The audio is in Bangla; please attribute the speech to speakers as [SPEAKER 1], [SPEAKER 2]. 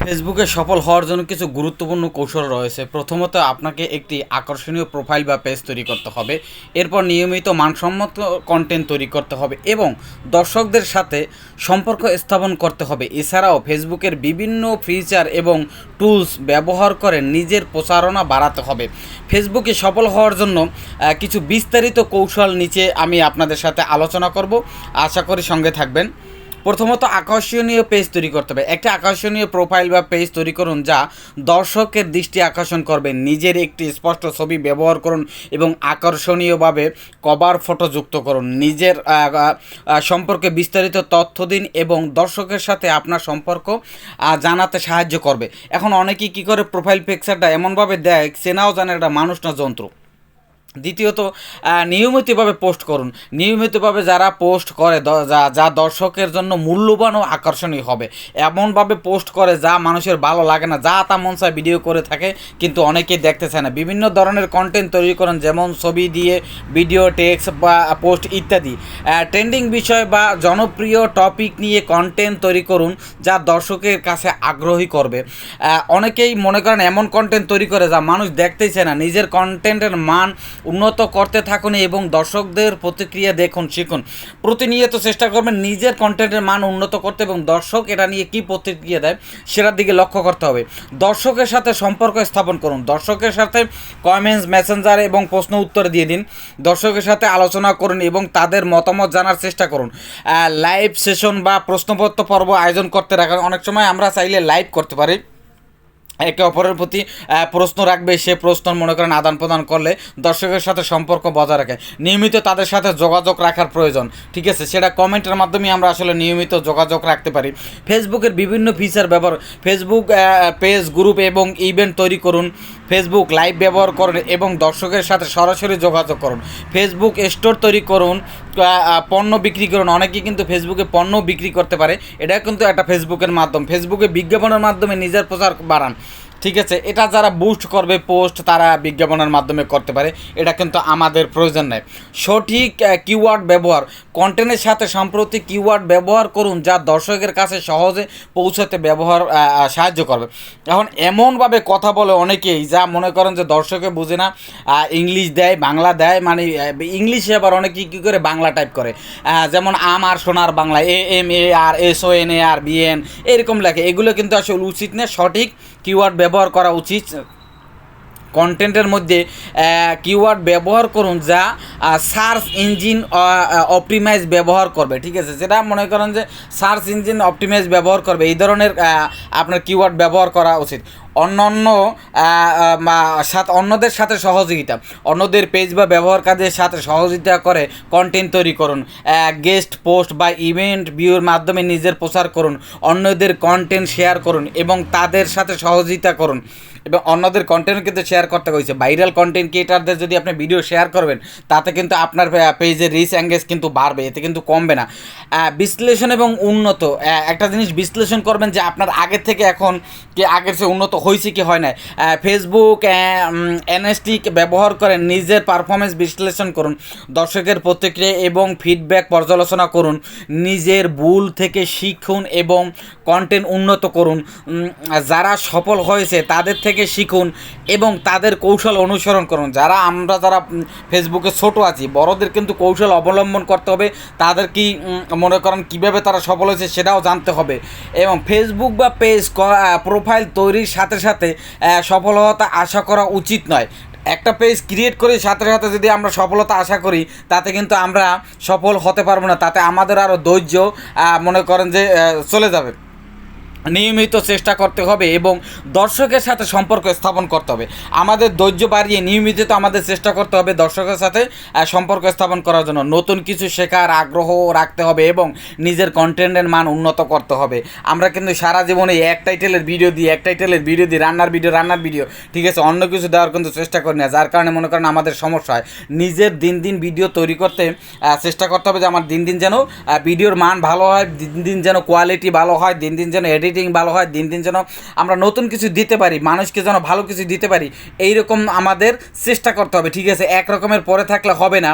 [SPEAKER 1] ফেসবুকে সফল হওয়ার জন্য কিছু গুরুত্বপূর্ণ কৌশল রয়েছে। প্রথমত, আপনাকে একটি আকর্ষণীয় প্রোফাইল বা পেজ তৈরি করতে হবে। এরপর নিয়মিত মানসম্মত কন্টেন্ট তৈরি করতে হবে এবং দর্শকদের সাথে সম্পর্ক স্থাপন করতে হবে। এছাড়াও, ফেসবুকের বিভিন্ন ফিচার এবং টুলস ব্যবহার করে নিজের প্রচারণা বাড়াতে হবে। ফেসবুকে সফল হওয়ার জন্য কিছু বিস্তারিত কৌশল নিচে আমি আপনাদের সাথে আলোচনা করব। আশা করি সঙ্গে থাকবেন। প্রথমত আকর্ষণীয় পেজ তৈরি করতে হবে। একটা আকর্ষণীয় প্রোফাইল বা পেজ তৈরি করুন যা দর্শকের দৃষ্টি আকর্ষণ করবে। নিজের একটি স্পষ্ট ছবি ব্যবহার করুন এবং আকর্ষণীয়ভাবে কভার ফটো যুক্ত করুন। নিজের সম্পর্কে বিস্তারিত তথ্য দিন এবং দর্শকের সাথে আপনার সম্পর্ক জানাতে সাহায্য করবে। এখন অনেকেই কী করে প্রোফাইল পিকচারটা এমনভাবে দেয়, চেনাও জানে একটা মানুষ না যন্ত্র। দ্বিতীয়ত নিয়মিতভাবে পোস্ট করুন। নিয়মিতভাবে যারা পোস্ট করে যা দর্শকের জন্য মূল্যবান ও আকর্ষণীয় হবে। এমনভাবে পোস্ট করে যা মানুষের ভালো লাগে না, যা তা মন চায় ভিডিও করে থাকে, কিন্তু অনেকেই দেখতে চায় না। বিভিন্ন ধরনের কন্টেন্ট তৈরি করেন, যেমন ছবি দিয়ে ভিডিও টেক্সট বা পোস্ট ইত্যাদি। ট্রেন্ডিং বিষয় বা জনপ্রিয় টপিক নিয়ে কন্টেন্ট তৈরি করুন, যা দর্শকের কাছে আগ্রহী করবে। অনেকেই মনে করেন এমন কন্টেন্ট তৈরি করে যা মানুষ দেখতেই চায় না। নিজের কন্টেন্টের মান উন্নত করতে থাকুন এবং দর্শকদের প্রতিক্রিয়া দেখুন, শিখুন। প্রতিনিয়ত চেষ্টা করবেন নিজের কন্টেন্টের মান উন্নত করতে এবং দর্শক এটা নিয়ে কী প্রতিক্রিয়া দেয় সেটার দিকে লক্ষ্য করতে হবে। দর্শকের সাথে সম্পর্ক স্থাপন করুন। দর্শকের সাথে কমেন্টস মেসেঞ্জার এবং প্রশ্ন উত্তর দিয়ে দিন। দর্শকের সাথে আলোচনা করুন এবং তাদের মতামত জানার চেষ্টা করুন। লাইভ সেশন বা প্রশ্নপত্র পর্ব আয়োজন করতে রাখেন। অনেক সময় আমরা চাইলে লাইভ করতে পারি। একে অপরের প্রতি প্রশ্ন রাখবে, সে প্রশ্ন মনে করেন আদান প্রদান করলে দর্শকের সাথে সম্পর্ক বজায় রাখে। নিয়মিত তাদের সাথে যোগাযোগ রাখার প্রয়োজন, ঠিক আছে? সেটা কমেন্টের মাধ্যমে আমরা আসলে নিয়মিত যোগাযোগ রাখতে পারি। ফেসবুকের বিভিন্ন ফিচার ব্যবহার ফেসবুক পেজ গ্রুপ এবং ইভেন্ট তৈরি করুন। ফেসবুক লাইভ ব্যবহার করুন এবং দর্শকের সাথে সরাসরি যোগাযোগ করুন। ফেসবুক স্টোর তৈরি করুন। পণ্য বিক্রি করুন। অনেকেই কিন্তু ফেসবুকে পণ্য বিক্রি করতে পারে। এটা কিন্তু একটা ফেসবুকের মাধ্যম। ফেসবুকে বিজ্ঞাপনের মাধ্যমে নিজের প্রচার বাড়ান। ঠিক আছে, এটা যারা বুস্ট করবে পোস্ট তারা বিজ্ঞাপনের মাধ্যমে করতে পারে, এটা কিন্তু আমাদের প্রয়োজন নেই। সঠিক কিওয়ার্ড ব্যবহার কন্টেন্টের সাথে সাম্প্রতিক কিওয়ার্ড ব্যবহার করুন, যা দর্শকের কাছে সহজে পৌঁছাতে ব্যবহার সাহায্য করবে। এখন এমনভাবে কথা বলে অনেকেই যা মনে করেন যে দর্শকে বুঝে না ইংলিশ দেয়, বাংলা দেয় মানে ইংলিশে আবার অনেকেই কী করে বাংলা টাইপ করে। যেমন আম আর সোনার Bangla, A, M, A, R, S, O, N, A, R, B, N, এরকম লাগে এগুলো কিন্তু আসলে উচিত না সঠিক কিওয়ার্ড ব্যবহার করা উচিত। কন্টেন্টের মধ্যে কিওয়ার্ড ব্যবহার করুন যা সার্চ ইঞ্জিন অপটিমাইজ ব্যবহার করবে, ঠিক আছে? যেটা মনে করেন যে সার্চ ইঞ্জিন অপটিমাইজ ব্যবহার করবে, এই ধরনের আপনার কিওয়ার্ড ব্যবহার করা উচিত। অন্যান্য সাথে, অন্যদের সাথে সহযোগিতা। অন্যদের পেজ বা ব্যবহারকারীদের সাথে সহযোগিতা করে কন্টেন্ট তৈরি করুন। গেস্ট পোস্ট বা ইভেন্ট ভিউর মাধ্যমে নিজের প্রচার করুন। অন্যদের কন্টেন্ট শেয়ার করুন এবং তাদের সাথে সহযোগিতা করুন। এবং অন্যদের কন্টেন্ট কিন্তু শেয়ার করতে হয়েছে। ভাইরাল কন্টেন্ট ক্রিয়েটারদের যদি আপনি ভিডিও শেয়ার করবেন, তাতে কিন্তু আপনার পেজের রিচ অ্যাঙ্গেজ কিন্তু বাড়বে। এতে কিন্তু কমবে না। বিশ্লেষণ এবং উন্নত একটা জিনিস বিশ্লেষণ করবেন যে আপনার আগের থেকে এখন, কি আগের চেয়ে উন্নত হয়েছে কি হয় না ফেসবুক এনএসটি ব্যবহার করে নিজের পারফরমেন্স বিশ্লেষণ করুন দর্শকের প্রতিক্রিয়া এবং ফিডব্যাক পর্যালোচনা করুন নিজের ভুল থেকে শিখুন এবং কন্টেন্ট উন্নত করুন যারা সফল হয়েছে তাদের থেকে শিখুন এবং তাদের কৌশল অনুসরণ করুন। যারা আমরা যারা ফেসবুকে ছোট আছি, বড়দের কিন্তু কৌশল অবলম্বন করতে হবে, তাদের কি মনে করেন কীভাবে তারা সফল হয়েছে সেটাও জানতে হবে। এবং ফেসবুক বা পেজ প্রোফাইল তৈরির সাথে সাথে সাথে সফলতা আশা করা উচিত নয়। একটা পেজ ক্রিয়েট করে, সাথে সাথে যদি আমরা সফলতা আশা করি, তাতে কিন্তু আমরা সফল হতে পারব না। তাতে আমাদের আরও ধৈর্য মনে করেন যে চলে যাবে। নিয়মিত চেষ্টা করতে হবে এবং দর্শকের সাথে সম্পর্ক স্থাপন করতে হবে। আমাদের ধৈর্য বাড়িয়ে নিয়মিত তো আমাদের চেষ্টা করতে হবে দর্শকের সাথে সম্পর্ক স্থাপন করার জন্য। নতুন কিছু শেখার আগ্রহ রাখতে হবে এবং নিজের কন্টেন্টের মান উন্নত করতে হবে। আমরা কিন্তু সারা জীবনে এক টাইটেলের ভিডিও দিই, এক টাইটেলের ভিডিও দিই, রান্নার ভিডিও রান্নার ভিডিও ঠিক আছে? অন্য কিছু দেওয়ার কিন্তু চেষ্টা করি না, যার কারণে মনে করেন আমাদের সমস্যা হয়। নিজের দিন দিন ভিডিও তৈরি করতে চেষ্টা করতে হবে যে আমার দিন দিন যেন ভিডিওর মান ভালো হয়, দিন দিন যেন কোয়ালিটি ভালো হয়, দিন দিন যেন এডিটিং ভালো হয়, দিন দিন যেন আমরা নতুন কিছু দিতে পারি, মানুষকে যেন ভালো কিছু দিতে পারি, এইরকম আমাদের চেষ্টা করতে হবে, ঠিক আছে? এক রকমের পরে থাকলে হবে না।